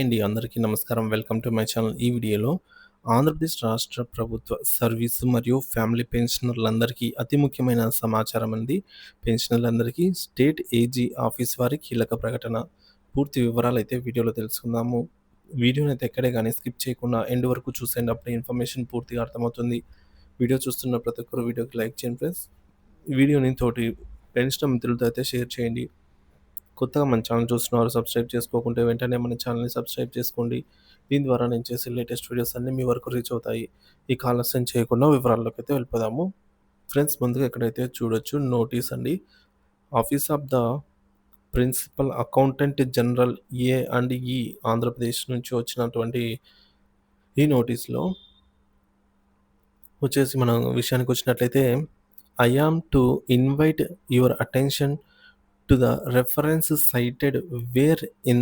అండి అందరికీ నమస్కారం వెల్కమ్ టు మై ఛానల్ ఈ వీడియోలో ఆంధ్రప్రదేశ్ రాష్ట్ర ప్రభుత్వ సర్వీసు మరియు ఫ్యామిలీ పెన్షనర్లందరికీ అతి ముఖ్యమైన సమాచారం అంది పెన్షనర్లందరికీ స్టేట్ ఏజీ ఆఫీస్ వారి కీలక ప్రకటన పూర్తి వివరాలు అయితే వీడియోలో తెలుసుకుందాము వీడియోని అయితే ఎక్కడే కానీ స్కిప్ చేయకుండా ఎండ్ వరకు చూసేయండి అప్పుడు ఇన్ఫర్మేషన్ పూర్తిగా అర్థమవుతుంది వీడియో చూస్తున్న ప్రతి ఒక్కరు వీడియోకి లైక్ చేయండి ఫ్రెండ్స్ వీడియోని తోటి పెన్షన్ మిత్రులతో అయితే షేర్ చేయండి కొత్తగా మన ఛానల్ చూస్తున్నారు సబ్స్క్రైబ్ చేసుకోకుంటే వెంటనే మన ఛానల్ని సబ్స్క్రైబ్ చేసుకోండి దీని ద్వారా నేను చేసే లేటెస్ట్ వీడియోస్ అన్నీ మీ వరకు రీచ్ అవుతాయి ఈ కాలస్యం చేయకుండా వివరాల్లోకి అయితే వెళ్ళిపోదాము ఫ్రెండ్స్ ముందుగా ఎక్కడైతే చూడొచ్చు నోటీస్ అండి office of the principal accountant general A and E Andhra Pradesh నుంచి వచ్చినటువంటి ఈ నోటీస్లో వచ్చేసి మనం విషయానికి వచ్చినట్లయితే I am to invite your attention to the references cited where in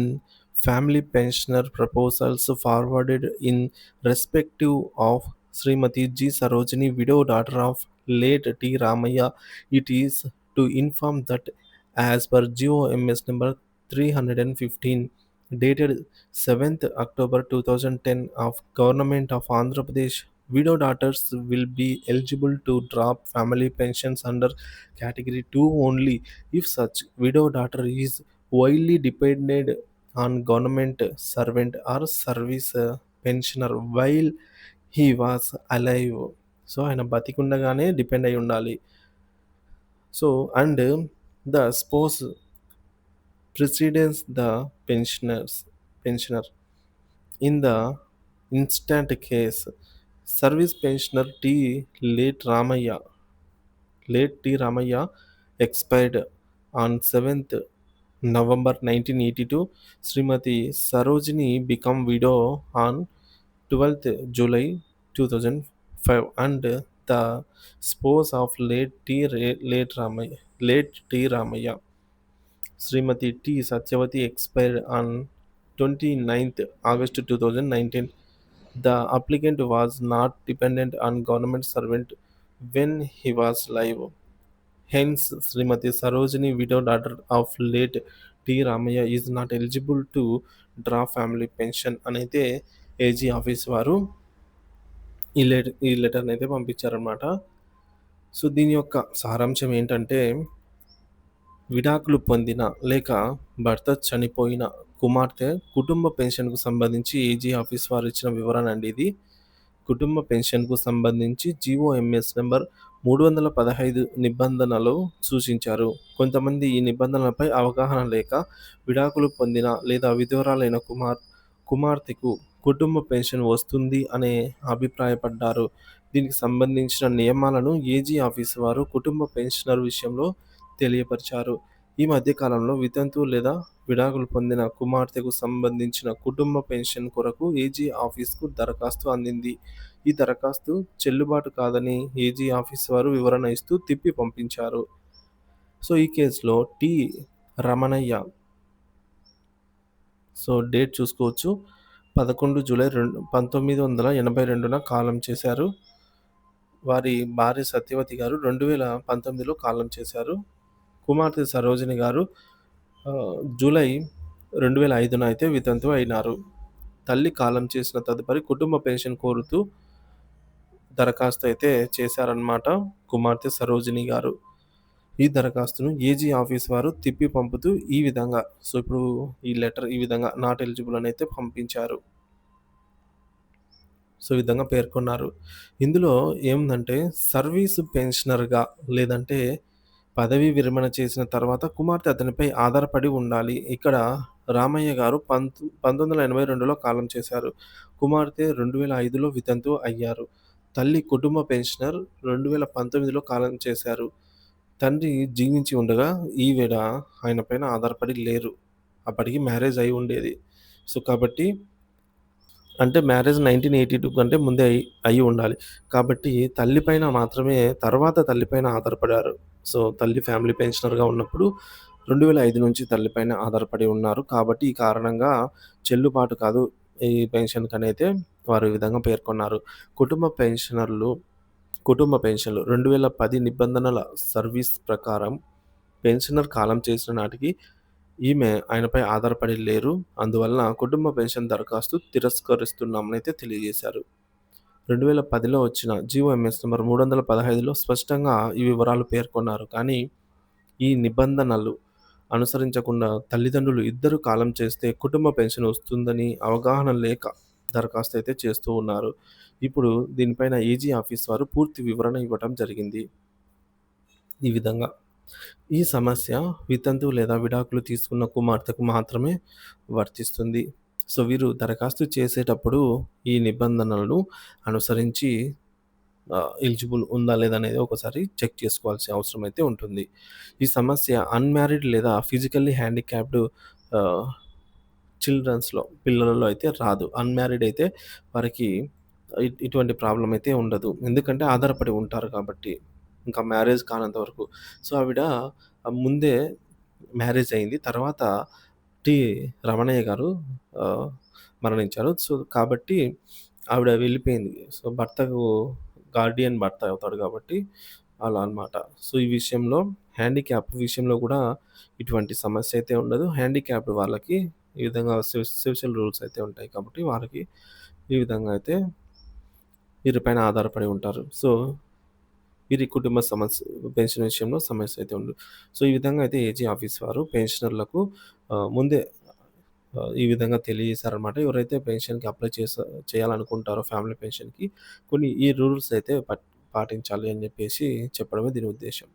family pensioner proposals forwarded in respective of Srimati G. Sarojini, widow daughter of late T. Ramaya. It is to inform that as per GOMS number 315 dated 7th October 2010 of Government of Andhra Pradesh widow daughters will be eligible to drop family pensions under category 2 only if such widow daughter is widely dependent on government servant or service uh, pensioner while he was alive so ఆయన బతికుండగానే depend అయి ఉండాలి so and the spouse precedence the pensioners pensioner in the instant case Service pensioner late T. Ramaya expired on 7th November 1982. Srimati Sarojini became widow on 12th July 2005 and the spouse of late T. Ramaya. Srimati T. Satyavati expired on 29th August 2019. The applicant was not dependent on government servant when he was live. Hence, Srimati Sarojini, widow daughter of late T. Ramaya, is not eligible to draw family pension అనైతే AG office వారు ఈ letter ఈ లెటర్ని అయితే పంపించారనమాట so దీని యొక్క సారాంశం ఏంటంటే విడాకులు పొందిన లేక భర్త చనిపోయిన కుమార్తె కుటుంబ పెన్షన్కు సంబంధించి ఏజీ ఆఫీస్ వారు ఇచ్చిన వివరణ అండి ఇది కుటుంబ పెన్షన్కు సంబంధించి జీఓఎంఎస్ నెంబర్ మూడు వందల పదహైదు నిబంధనలు సూచించారు కొంతమంది ఈ నిబంధనలపై అవగాహన లేక విడాకులు పొందిన లేదా విధురాలైన కుమార్ కుమార్తెకు కుటుంబ పెన్షన్ వస్తుంది అనే అభిప్రాయపడ్డారు దీనికి సంబంధించిన నియమాలను ఏజీ ఆఫీసు వారు కుటుంబ పెన్షనర్ విషయంలో తెలియపరిచారు ఈ మధ్యకాలంలో వితంతు లేదా విడాకులు పొందిన కుమార్తెకు సంబంధించిన కుటుంబ పెన్షన్ కొరకు ఏజీ ఆఫీస్కు దరఖాస్తు అందింది ఈ దరఖాస్తు చెల్లుబాటు కాదని ఏజీ ఆఫీస్ వారు వివరణ ఇస్తూ తిప్పి పంపించారు సో ఈ కేసులో టి రమణయ్య సో డేట్ చూసుకోవచ్చు పదకొండు జూలై రెండు పంతొమ్మిది వందల ఎనభై రెండున కాలం చేశారు వారి భార్య సత్యవతి గారు రెండు వేల పంతొమ్మిదిలో కాలం చేశారు కుమార్తె సరోజిని గారు జూలై రెండు వేల ఐదున అయితే వితంతు అయినారు తల్లి కాలం చేసిన తదుపరి కుటుంబ పెన్షన్ కోరుతూ దరఖాస్తు అయితే చేశారన్నమాట కుమార్తె సరోజిని గారు ఈ దరఖాస్తును ఏజీ ఆఫీస్ వారు తిప్పి పంపుతూ ఈ విధంగా సో ఇప్పుడు ఈ లెటర్ ఈ విధంగా నాట్ ఎలిజిబుల్ అని అయితే పంపించారు సో విధంగా పేర్కొన్నారు ఇందులో ఏముందంటే సర్వీసు పెన్షనర్గా లేదంటే పదవి విరమణ చేసిన తర్వాత కుమార్తె అతనిపై ఆధారపడి ఉండాలి ఇక్కడ రామయ్య గారు పంత పంతొమ్మిది వందల ఎనభై రెండులో కాలం చేశారు కుమార్తె రెండు వేల ఐదులో వితంతు అయ్యారు తల్లి కుటుంబ పెన్షనర్ రెండు వేల పంతొమ్మిదిలో కాలం చేశారు తండ్రి జీవించి ఉండగా ఈవేళ ఆయన పైన ఆధారపడి లేరు అప్పటికి మ్యారేజ్ అయి ఉండేది సో కాబట్టి అంటే మ్యారేజ్ ఎయిటీ టూ కంటే ముందే అయ్యి అయి ఉండాలి. కాబట్టి తల్లి పైన మాత్రమే తర్వాత తల్లి పైన ఆధారపడారు. సో, తల్లి ఫ్యామిలీ పెన్షనర్‌గా ఉన్నప్పుడు రెండు వేల ఐదు నుంచి తల్లిపైన ఆధారపడి ఉన్నారు. కాబట్టి ఈ కారణంగా చెల్లుబాటు కాదు ఈ పెన్షన్ కనైతే వారు ఈ విధంగా పేర్కొన్నారు. కుటుంబ పెన్షనర్లు కుటుంబ పెన్షన్లు పది నిబంధనల సర్వీస్ ప్రకారం పెన్షనర్ కాలం చేసిన నాటికి ఈమె ఆయనపై ఆధారపడి లేరు అందువలన కుటుంబ పెన్షన్ దరఖాస్తు తిరస్కరిస్తున్నామని అయితే తెలియజేశారు రెండు వేల పదిలో వచ్చిన జీవోఎంఎస్ నెంబర్ మూడు వందల పదహైదులో స్పష్టంగా ఈ వివరాలు పేర్కొన్నారు కానీ ఈ నిబంధనలు అనుసరించకుండా తల్లిదండ్రులు ఇద్దరు కాలం చేస్తే కుటుంబ పెన్షన్ వస్తుందని అవగాహన లేక దరఖాస్తు అయితే చేస్తూ ఉన్నారు ఇప్పుడు దీనిపైన ఏజీ ఆఫీస్ వారు పూర్తి వివరణ ఇవ్వడం జరిగింది ఈ విధంగా ఈ సమస్య వితంతు లేదా విడాకులు తీసుకున్న కుమార్తెకు మాత్రమే వర్తిస్తుంది సో వీరు దరఖాస్తు చేసేటప్పుడు ఈ నిబంధనలను అనుసరించి ఎలిజిబుల్ ఉందా లేదా అనేది ఒకసారి చెక్ చేసుకోవాల్సిన అవసరం అయితే ఉంటుంది ఈ సమస్య అన్మ్యారీడ్ లేదా ఫిజికల్లీ హ్యాండిక్యాప్డ్ చిల్డ్రన్స్లో పిల్లలలో అయితే రాదు అన్మ్యారీడ్ అయితే వారికి ఇటువంటి ప్రాబ్లం అయితే ఉండదు ఎందుకంటే ఆధారపడి ఉంటారు కాబట్టి ఇంకా మ్యారేజ్ కానంత వరకు సో ఆవిడ ముందే మ్యారేజ్ అయింది తర్వాత టి రమణయ్య గారు మరణించారు సో కాబట్టి ఆవిడ వెళ్ళిపోయింది సో భర్తకు గార్డియన్ భర్త అవుతాడు కాబట్టి అలా అనమాట సో ఈ విషయంలో హ్యాండిక్యాప్ విషయంలో కూడా ఇటువంటి సమస్య అయితే ఉండదు హ్యాండిక్యాప్ వాళ్ళకి ఈ విధంగా సోషల్ రూల్స్ అయితే ఉంటాయి కాబట్టి వాళ్ళకి ఈ విధంగా అయితే వీరిపైన ఆధారపడి ఉంటారు సో వీరి కుటుంబ సమస్య పెన్షన్ విషయంలో సమస్య అయితే ఉండదు సో ఈ విధంగా అయితే ఏజీ ఆఫీస్ వారు పెన్షనర్లకు ముందే ఈ విధంగా తెలియజేశారనమాట ఎవరైతే పెన్షన్కి అప్లై చేసా చేయాలనుకుంటారో ఫ్యామిలీ పెన్షన్కి కొన్ని ఈ రూల్స్ అయితే పాటించాలి అని చెప్పేసి చెప్పడమే దీని ఉద్దేశం